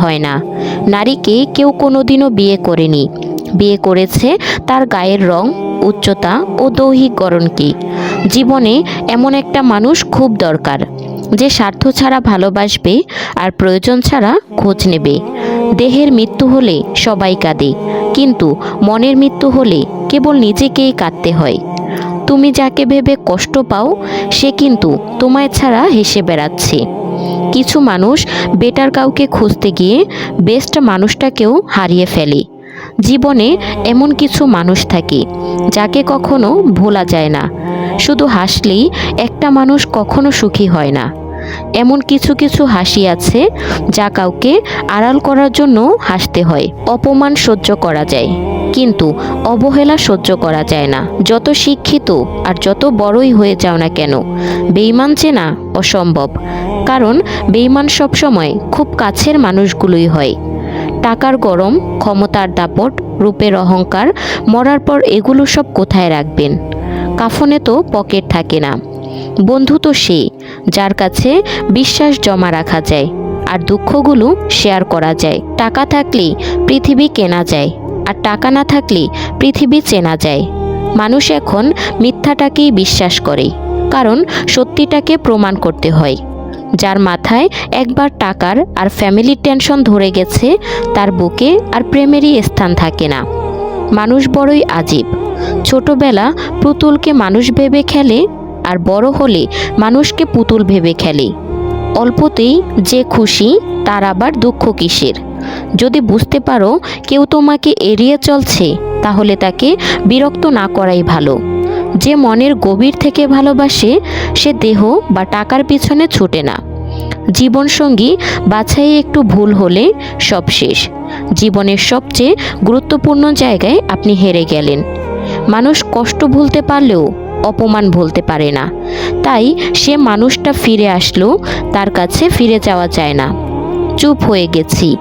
হয় না। নারীকে কেউ কোনোদিনও বিয়ে করেনি। বিয়ে করেছে তার গায়ের রং, উচ্চতা ও দৈহিক গড়নকে। জীবনে এমন একটা মানুষ খুব দরকার, যে স্বার্থ ছাড়া ভালোবাসবে আর প্রয়োজন ছাড়া খোঁজ নেবে। দেহের মৃত্যু হলে সবাই কাঁদে, কিন্তু মনের মৃত্যু হলে কেবল নিজেকেই কাঁদতে হয়। তুমি যাকে ভেবে কষ্ট পাও, সে কিন্তু তোমায় ছাড়া হেসে বেড়াচ্ছে। কিছু মানুষ বেটার কাউকে খুঁজতে গিয়ে বেস্ট মানুষটাকেও হারিয়ে ফেলে। জীবনে এমন কিছু মানুষ থাকে যাকে কখনো ভোলা যায় না। শুধু হাসলেই একটা মানুষ কখনো সুখী হয় না। এমন কিছু কিছু হাসি আছে যা কাউকে আড়াল করার জন্য হাসতে হয়। অপমান সহ্য করা যায়, কিন্তু অবহেলা সহ্য করা যায় না। যত শিক্ষিত আর যত বড়ই হয়ে যাও না কেন বেইমান চেনা অসম্ভব। কারণ বেইমান সবসময় খুব কাছের মানুষগুলোই হয়। টাকার গরম, ক্ষমতার দাপট, রূপের অহংকার, মরার পর এগুলো সব কোথায় রাখবেন? কাফনে তো পকেট থাকে না। বন্ধু তো সে, যার কাছে বিশ্বাস জমা রাখা যায় আর দুঃখগুলো শেয়ার করা যায়। টাকা থাকলে পৃথিবী কেনা যায় আর টাকা না থাকলে পৃথিবী চেনা যায়। মানুষ এখন মিথ্যাটাকেই বিশ্বাস করে, কারণ সত্যিটাকে প্রমাণ করতে হয়। যার মাথায় একবার টাকার আর ফ্যামিলির টেনশন ধরে গেছে, তার বুকে আর প্রেমেরই স্থান থাকে না। মানুষ বড়ই আজীব। ছোটবেলা পুতুলকে মানুষ ভেবে খেলে আর বড় হলে মানুষকে পুতুল ভেবে খেলে। অল্পতেই যে খুশি, তার আবার দুঃখ কিসের? যদি বুঝতে পারো, কেউ তোমাকে এড়িয়ে চলছে, তাহলে তাকে বিরক্ত না করাই ভালো। যে মনের গভীর থেকে ভালোবাসে, সে দেহ বা টাকার পিছনে ছুটে না। জীবনসঙ্গী বাছাই একটু ভুল হলে সব শেষ। জীবনের সবচেয়ে গুরুত্বপূর্ণ জায়গায় আপনি হেরে গেলেন। মানুষ কষ্ট ভুলতে পারলেও অপমান ভুলতে পারে না। তাই সে মানুষটা ফিরে আসলো, তার কাছে ফিরে যাওয়া যায় না। চুপ হয়ে গেছি।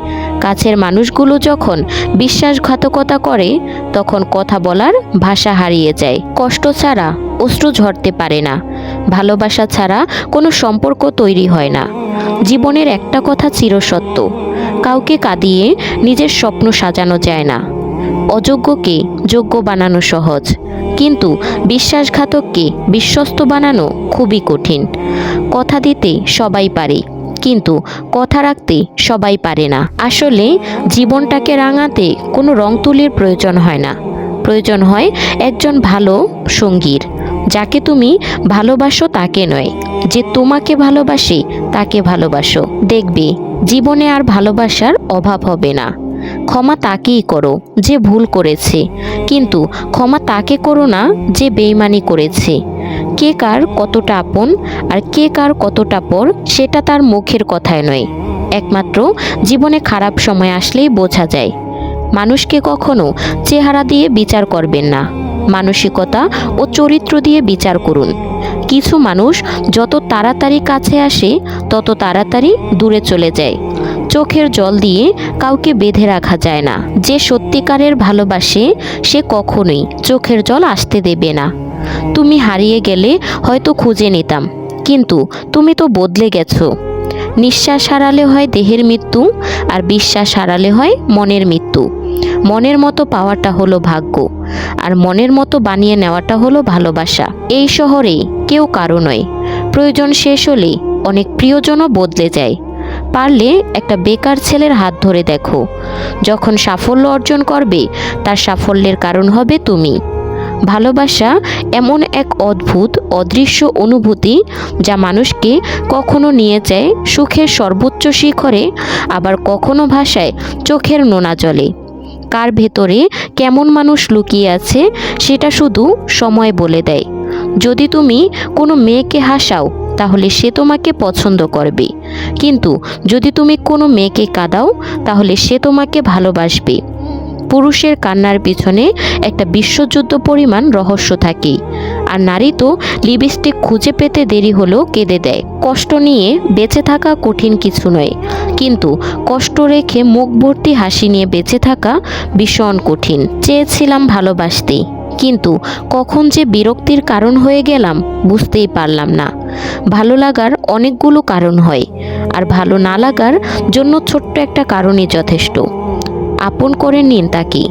কাছের মানুষগুলো যখন বিশ্বাসঘাতকতা করে, তখন কথা বলার ভাষা হারিয়ে যায়। কষ্ট ছাড়া অশ্রু ঝরতে পারে না। ভালোবাসা ছাড়া কোনো সম্পর্ক তৈরি হয় না। জীবনের একটা কথা চিরসত্য। কাউকে কাঁদিয়ে নিজের স্বপ্ন সাজানো যায় না। অযোগ্যকে যোগ্য বানানো সহজ। কিন্তু বিশ্বাসঘাতককে বিশ্বস্ত বানানো খুবই কঠিন। কথা দিতে সবাই পারে। কিন্তু কথা রাখতে সবাই পারে না। আসলে জীবনটাকে রাঙাতে কোনো রং তুলির প্রয়োজন হয় না। প্রয়োজন হয় একজন ভালো সঙ্গীর, যাকে তুমি ভালোবাসো তাকে নয়। যে তোমাকে ভালোবাসে তাকে ভালোবাসো। দেখবে, জীবনে আর ভালোবাসার অভাব হবে না। ক্ষমা তাকেই করো যে ভুল করেছে। কিন্তু ক্ষমা তাকে করো না যে বেইমানি করেছে। কে কার কতটা আপন আর কে কার কতটা পর, সেটা তার মুখের কথায় নয়। একমাত্র জীবনে খারাপ সময় আসলেই বোঝা যায়। মানুষকে কখনো চেহারা দিয়ে বিচার করবেন না। মানসিকতা ও চরিত্র দিয়ে বিচার করুন। কিছু মানুষ যত তাড়াতাড়ি কাছে আসে, তত তাড়াতাড়ি দূরে চলে যায়। চোখের জল দিয়ে কাউকে বেঁধে রাখা যায় না। যে সত্যিকারের ভালোবাসে, সে কখনোই চোখের জল আসতে দেবে না। তুমি হারিয়ে গেলে হয়তো খুঁজে নিতাম। কিন্তু তুমি তো বদলে গেছো। নিঃশ্বাস হারালে হয় দেহের মৃত্যু আর বিশ্বাস হারালে হয় মনের মৃত্যু। মনের মতো পাওয়াটা হলো ভাগ্য আর মনের মতো বানিয়ে নেওয়াটা হলো ভালোবাসা। এই শহরে কেউ কারও নয়। প্রয়োজন শেষ হলে অনেক প্রিয়জনও বদলে যায়। পারলে একটা বেকার ছেলের হাত ধরে দেখো। যখন সাফল্য অর্জন করবে, তার সাফল্যের কারণ হবে তুমি। ভালোবাসা এমন এক অদ্ভুত, অদৃশ্য অনুভূতি যা মানুষকে কখনো নিয়ে যায় সুখের সর্বোচ্চ শিখরে, আবার কখনো ভাষায় চোখের নোনা জলে। কার ভেতরে কেমন মানুষ লুকিয়ে আছে সেটা শুধু সময় বলে দেয়। যদি তুমি কোনো মেয়েকে হাসাও, তাহলে সে তোমাকে পছন্দ করবে। কিন্তু যদি তুমি কোনো মেয়েকে কাঁদাও, তাহলে সে তোমাকে ভালোবাসবে। পুরুষের কান্নার পিছনে একটা বিশ্বযুদ্ধ পরিমাণ রহস্য থাকে। আর নারী তো লিপস্টিক খুঁজে পেতে দেরি হলেও কেঁদে দেয়। কষ্ট নিয়ে বেঁচে থাকা কঠিন কিছু নয়। কিন্তু কষ্ট রেখে মুখ ভর্তি হাসি নিয়ে বেঁচে থাকা ভীষণ কঠিন। চেয়েছিলাম ভালোবাসতে। কিন্তু কখন যে বিরক্তির কারণ হয়ে গেলাম বুঝতেই পারলাম না। ভালো লাগার অনেকগুলো কারণ হয়। আর ভালো না লাগার জন্য ছোট্ট একটা কারণই যথেষ্ট। আপন করে নিন তাকে,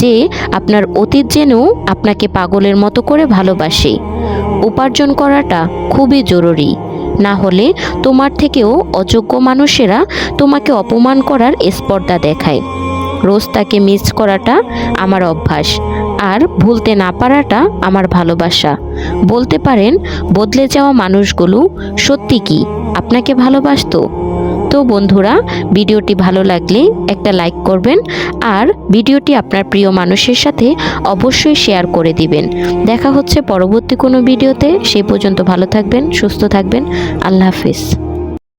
যে আপনার অতীত জেনেও আপনাকে পাগলের মতো করে ভালোবাসে। উপার্জন করাটা খুবই জরুরি, না হলে তোমার থেকেও অযোগ্য মানুষেরা তোমাকে অপমান করার স্পর্ধা দেখায়। রোজ তাকে মিস করাটা আমার অভ্যাস, আর ভুলতে না পারাটা আমার ভালোবাসা। বলতে পারেন, বদলে যাওয়া মানুষগুলো সত্যি কি আপনাকে ভালোবাসতো? তো বন্ধুরা, ভিডিওটি ভালো লাগলে একটা লাইক করবেন আর ভিডিওটি আপনার প্রিয় মানুষের সাথে অবশ্যই শেয়ার করে দিবেন। দেখা হচ্ছে পরবর্তী কোনো ভিডিওতে সেই পর্যন্ত ভালো থাকবেন, সুস্থ থাকবেন। আল্লাহ হাফিজ।